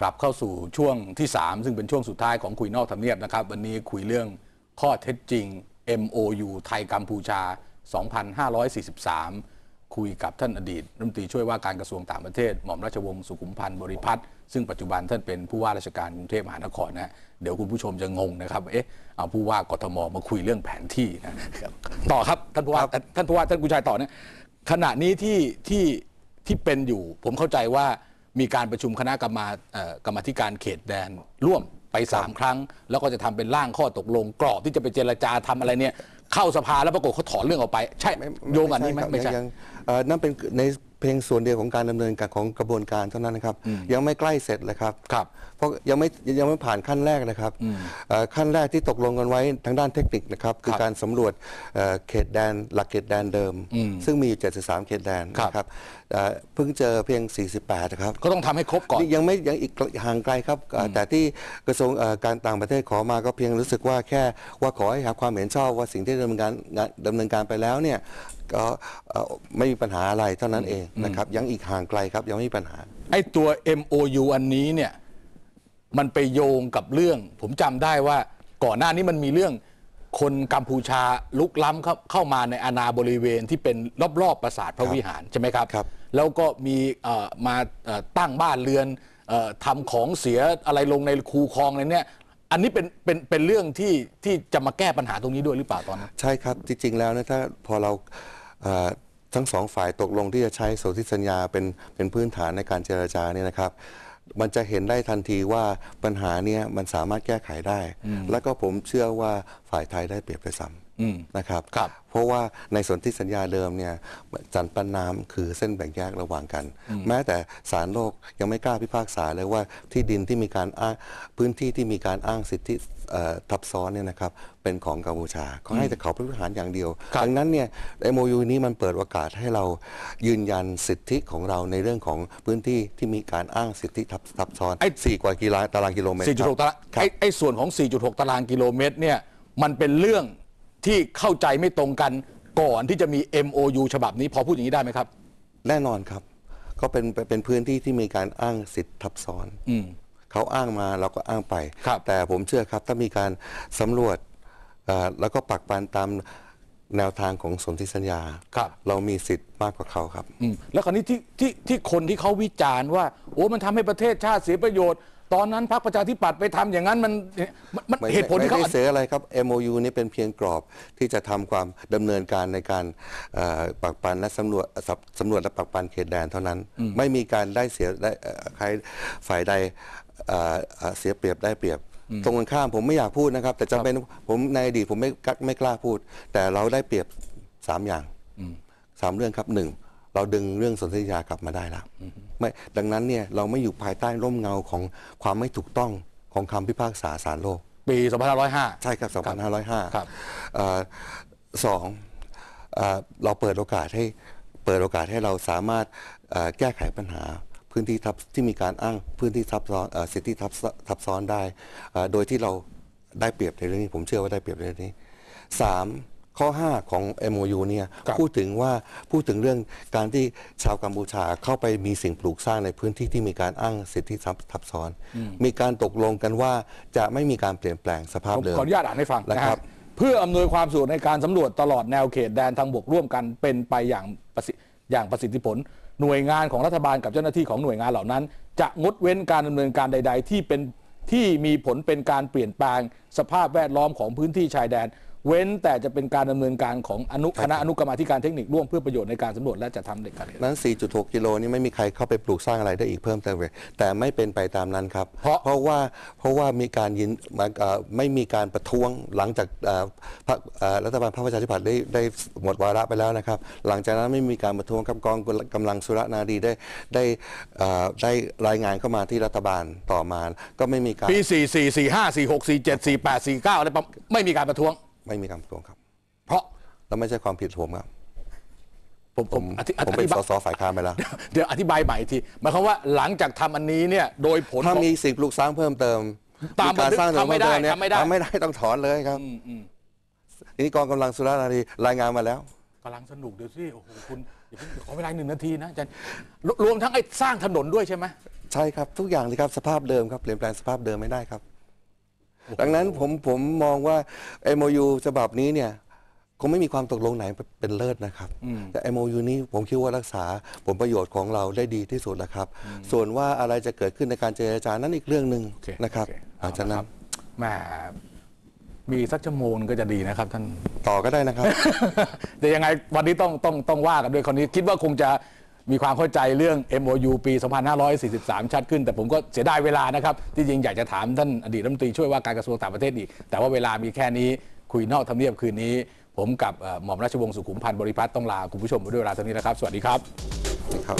กลับเข้าสู่ช่วงที่ 3 ซึ่งเป็นช่วงสุดท้ายของคุยนอกทำเนียบนะครับ วันนี้คุยเรื่องข้อเท็จจริง MOU ไทยกัมพูชา 2543 คุยกับท่านอดีตรัฐมนตรีช่วยว่าการกระทรวงต่างประเทศ หม่อมราชวงศ์สุขุมพันธ์บริพัตรซึ่งปัจจุบันท่านเป็นผู้ว่าราชการกรุงเทพมหานครนะฮะเดี๋ยวคุณผู้ชมจะงงนะครับเอ๊ะเอาผู้ว่ากทมมาคุยเรื่องแผนที่นะต่อครับท่านผู้ว่าท่านผู้ว่าท่านกุญชัยต่อเนี่ย ขณะนี้ที่ที่ที่เป็นอยู่ ผมเข้าใจว่ามีการประชุมคณะกรรมาเอ่อกรรมาธิการเขตแดนร่วมไปสามครั้ง แล้วก็จะทำเป็นร่างข้อตกลงกรอบที่จะไปเจรจาทำอะไรเนี่ย เข้าสภาแล้วปรากฏเขาถอนเรื่องออกไป ใช่โยงอันนี้ไหมครับไม่ใช่ ยังยังเอ่อนั่นเป็นใน เพียงส่วนเดียวของการดำเนินการของกระบวนการเท่านั้นนะครับ ยังไม่ใกล้เสร็จเลยครับ ครับ เพราะยังไม่ยังไม่ผ่านขั้นแรกนะครับเอ่อขั้นแรกที่ตกลงกันไว้ทางด้านเทคนิคนะครับ คือการสำรวจเอ่อเขตแดนหลักเขตแดนเดิม ซึ่งมีอยู่73 เขตแดนครับนะครับเอ่อเพิ่งเจอเพียง 48นะครับ ก็ต้องทำให้ครบก่อน นี่ยังไม่ยังอีกห่างไกลครับเอ่อแต่ที่กระทรวงเอ่อการต่างประเทศขอมาก็เพียงรู้สึกว่าแค่ว่าขอให้หาความเห็นชอบว่าสิ่งที่ดำเนินการงานดำเนินการไปแล้วเนี่ย ก็เอ่อไม่มีปัญหาอะไรเท่านั้นเองนะครับยังอีกห่างไกลครับยังไม่มีปัญหา ไอ้ตัว MOU อันนี้เนี่ยมันไปโยงกับเรื่อง ผมจำได้ว่าก่อนหน้านี้มันมีเรื่องคนกัมพูชาลุกล้ำเข้าเข้ามาในอาณาบริเวณที่เป็นรอบๆปราสาทพระวิหารใช่ไหมครับ ครับ แล้วก็มีเอ่อมาเอ่อตั้งบ้านเรือนเออทำของเสียอะไรลงในคูคลองอะไรเนี่ย อันนี้เป็นเป็นเป็นเรื่องที่ที่จะมาแก้ปัญหาตรงนี้ด้วยหรือเปล่าตอนนั้น ใช่ครับ จริงๆ แล้วเนะถ้าพอเราเอ่อ ทั้งสองฝ่ายตกลงที่จะใช้สนธิสัญญาเป็นเป็นพื้นฐานในการเจรจาเนี่ยนะครับมันจะเห็นได้ทันทีว่าปัญหาเนี้ยมันสามารถแก้ไขได้ แล้วก็ผมเชื่อว่าฝ่ายไทยได้เปรียบไปซ้อืมำ นะครับครับเพราะว่าในสนธิสัญญาเดิมเนี่ยจันปันน้ำคือเส้นแบ่งแยกระหว่างกัน แม้แต่ศาลโลกยังไม่กล้าพิพากษาเลยว่าที่ดินที่มีการอ้างพื้นที่ที่มีการอ้างสิทธิเอ่อทับซ้อนเนี่ยนะครับเป็นของกัมพูชาเขาให้แต่เขาเป็นทหารอย่างเดียวครับดังนั้นเนี่ย MOU นี้มันเปิดโอกาสให้เรายืนยันสิทธิของเราในเรื่องของพื้นที่ที่มีการอ้างสิทธิทับทับซ้อนไอ้สี่กว่ากิโลตารางกิโลเมตร4.6ตารางครับไอ้ไอ้ส่วนของ 4.6 ตารางกิโลเมตรเนี่ยมันเป็นเรื่อง ที่เข้าใจไม่ตรงกันก่อนที่จะมี MOU ฉบับนี้พอพูดอย่างนี้ได้ไหมครับ แน่นอนครับ ก็เป็นเป็นพื้นที่ที่มีการอ้างสิทธิทับซ้อนอืม เขาอ้างมาเราก็อ้างไป ครับ แต่ผมเชื่อครับถ้ามีการสำรวจเอ่อแล้วก็ปักปันตามแนวทางของสนธิสัญญา ครับ เรามีสิทธิ์มากกว่าเขาครับ อืมแล้วคราวนี้ที่ที่ที่คนที่เขาวิจารณ์ว่า โอ้มันทำให้ประเทศชาติเสียประโยชน์ ตอนนั้นพรรคประชาธิปัตย์ไปทำอย่างนั้นมันมันมันไม่เหตุผลที่ไม่เขาได้เสียอะไรครับ MOU นี่เป็นเพียงกรอบที่จะทำความดำเนินการในการเอ่อปักปันและสำรวจสำสำรวจและปักปันเขตแดนเท่านั้น ไม่มีการได้เสียได้เอ่อใครฝ่ายใดเอ่อเอ่อเสียเปรียบได้เปรียบ ตรงกันข้ามผมไม่อยากพูดนะครับ แต่จำเป็นผมในอดีตผมไม่กล้าไม่กล้าพูด แต่เราได้เปรียบสามอย่างสามเรื่องครับหนึ่ง เราดึงเรื่องสนธิสัญญากลับมาได้แล้วไม่ดังนั้นเนี่ยเราไม่อยู่ภายใต้ร่มเงาของความไม่ถูกต้องของคำพิพากษาศาลโลก ปี 2505 ใช่ครับ 2505ครับเอ่อสองเอ่อเราเปิดโอกาสให้เปิดโอกาสให้เราสามารถเอ่อแก้ไขปัญหาพื้นที่ทับที่มีการอ้างพื้นที่ทับซ้อนเอ่อสิทธิทับซ้อนทับซ้อนได้เอ่อโดยที่เราได้เปรียบในเรื่องนี้ ผมเชื่อว่าได้เปรียบในเรื่องนี้สาม ข้อ 5 ของ MOU เนี่ยครับ พูดถึงว่าพูดถึงเรื่องการที่ชาวกัมพูชาเข้าไปมีสิ่งปลูกสร้างในพื้นที่ที่มีการอ้างสิทธิทับทับซ้อน มีการตกลงกันว่าจะไม่มีการเปลี่ยนแปลงสภาพผมเดิม ขออนุญาตอ่านให้ฟังนะนะคครัรับบเพื่ออำนวยความสะดวกในการสำรวจตลอดแนวเขตแดนทางบกร่วมกันเป็นไปอย่างประสิอย่างประสิทธิผล หน่วยงานของรัฐบาลกับเจ้าหน้าที่ของหน่วยงานเหล่านั้น จะงดเว้นการดำเนินการใด ๆ ที่เป็นที่มีผลเป็นการเปลี่ยนแปลงสภาพแวดล้อมของพื้นที่ชายแดน เว้นแต่จะเป็นการดำเนินการของอนุคณะอนุกรรมาธิการเทคนิคร่วมเพื่อประโยชน์ในการสำรวจและจัดทำเด็กการเรียนนั้น 4.6 กิโลนี่ไม่มีใครเข้าไปปลูกสร้างอะไรได้อีกเพิ่มเติมเลย แต่ไม่เป็นไปตามนั้นครับเพราะว่า เพราะว่ามีการยินมาเอ่อไม่มีการประท้วงหลังจากเอ่อพรรคเอ่อรัฐบาลพรรคประชาธิปัตย์ได้ได้หมดวาระไปแล้วนะครับ หลังจากนั้นไม่มีการประท้วงกับกองกำลังสุรนารีได้ได้เอ่อได้รายงานเข้ามาที่รัฐบาลต่อมา ก็ไม่มีการ ปี 4 4 4 5 4 6 4 7 4 8 4 9อะไรประมาณไม่มีการประท้วง ไม่มีการประท้วงครับ เพราะแล้วไม่ใช่ความผิดผมครับ ผมผมอธิผมเป็นอธิบายสสฝ่ายค้านไปแล้ว เดี๋ยวอธิบายใหม่อีกทีหมายความว่าหลังจากทำอันนี้เนี่ยโดยผลถ้าของ มีสิ่งปลูกสร้างเพิ่มเติมตามการสร้างบันทึกทำไม่ได้เติเนี่ยทำไม่ได้ ทำไม่ได้ต้องถอนเลยครับทีนี้กองกำลังสุรานารีรายงานมาแล้ว กำลังสนุกเดี๋ยวสิโอ้โหคุณอย่าเพิ่งขอเวลาหนึ่งนาทีนะอาจารย์รวรวมทั้งไอ้สร้างถนนด้วยใช่ไหม ใช่ครับทุกอย่างเลยครับสภาพเดิมครับเปลี่ยนแปลงสภาพเดิมไม่ได้ครับ ดังนั้นผมผมมองว่า MOU ฉบับนี้เนี่ยคงไม่มีความตกลงไหนเป็นเลิศนะครับ แต่ MOU นี้ผมคิดว่ารักษาผลประโยชน์ของเราได้ดีที่สุดแล้วครับ ส่วนว่าอะไรจะเกิดขึ้นในการเจรจานั้นอีกเรื่องหนึ่งโอเคนะครับโอเคหลังจากนั้นแหมมีสักชั่วโมงก็จะดีนะครับ ท่านต่อก็ได้นะครับแต่ยังไงวันนี้ต้องต้องต้องว่ากันด้วยคนนี้ คิดว่าคงจะ มีความเข้าใจเรื่อง MOU ปี 2543 ชัดขึ้น แต่ผมก็เสียดายเวลานะครับ ที่จริงอยากจะถามท่านอดีตรัฐมนตรีช่วยว่าการกระทรวงต่างประเทศอีก แต่ว่าเวลามีแค่นี้คุยนอกทำเนียบคืนนี้ ผมกับหม่อมราชวงศ์สุขุมพันธ์บริพัตรต้องลาคุณผู้ชมไปด้วยเวลาเท่านี้นะครับ สวัสดีครับ ครับ